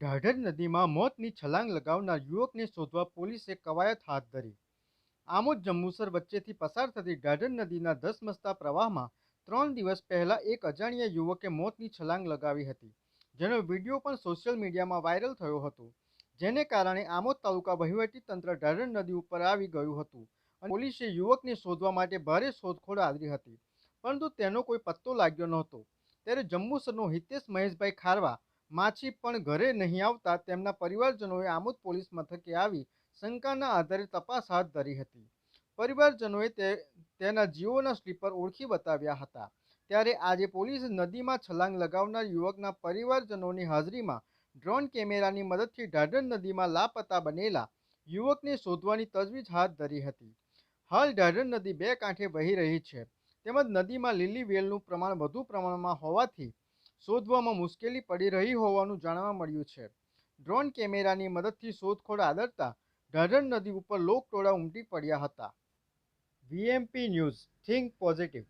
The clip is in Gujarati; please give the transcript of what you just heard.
ઢાઢર નદીમાં મોતની છલાંગ લગાવનાર યુવકને શોધવા પોલીસે કવાયત હાથ ધરી. આમોદ જંબુસર વચ્ચેથી પસાર થતી ઢાઢર નદીના ધસમસતા પ્રવાહમાં ત્રણ દિવસ પહેલા એક અજાણ્યા યુવકે મોતની છલાંગ લગાવી હતી, જેનો વીડિયો પણ સોશિયલ મીડિયામાં વાયરલ થયો હતો, જેને કારણે આમોદ તાલુકા વહીવટી તંત્ર ઢાઢર નદી ઉપર આવી ગયું હતું અને પોલીસે યુવકને શોધવા માટે ભારે શોધખોળ આદરી હતી, પરંતુ તેનો કોઈ પત્તો લાગ્યો નહોતો. ત્યારે જંબુસરનો હિતેશ મહેશભાઈ ખારવા માછી પણ ઘરે નહીં આવતા તેમના પરિવારજનોએ આમોદ પોલીસ મથકે આવી શંકાના આધારે તપાસ હાથ ધરી હતી. પરિવારજનોએ તે, તેના જીવોના સ્લીપર ઓળખી બતાવ્યા હતા. ત્યારે આજે પોલીસ નદીમાં છલાંગ લગાવનાર યુવકના પરિવારજનોની હાજરીમાં ડ્રોન કેમેરાની મદદથી ઢાઢર નદીમાં લાપતા બનેલા યુવકને શોધવાની તજવીજ હાથ ધરી હતી. હાલ ઢાઢર નદી બે કાંઠે વહી રહી છે. તેમજ નદીમાં લીલી વેલનું પ્રમાણ વધુ પ્રમાણમાં હોવાથી શોધવામાં મુશ્કેલી પડી રહી હોવાનું જાણવા મળ્યું છે. ડ્રોન કેમેરાની મદદથી શોધખોળ આદરતા ઢરણ નદી ઉપર લોકટોળા ઉમટી પડ્યા હતા. VMP news, think positive.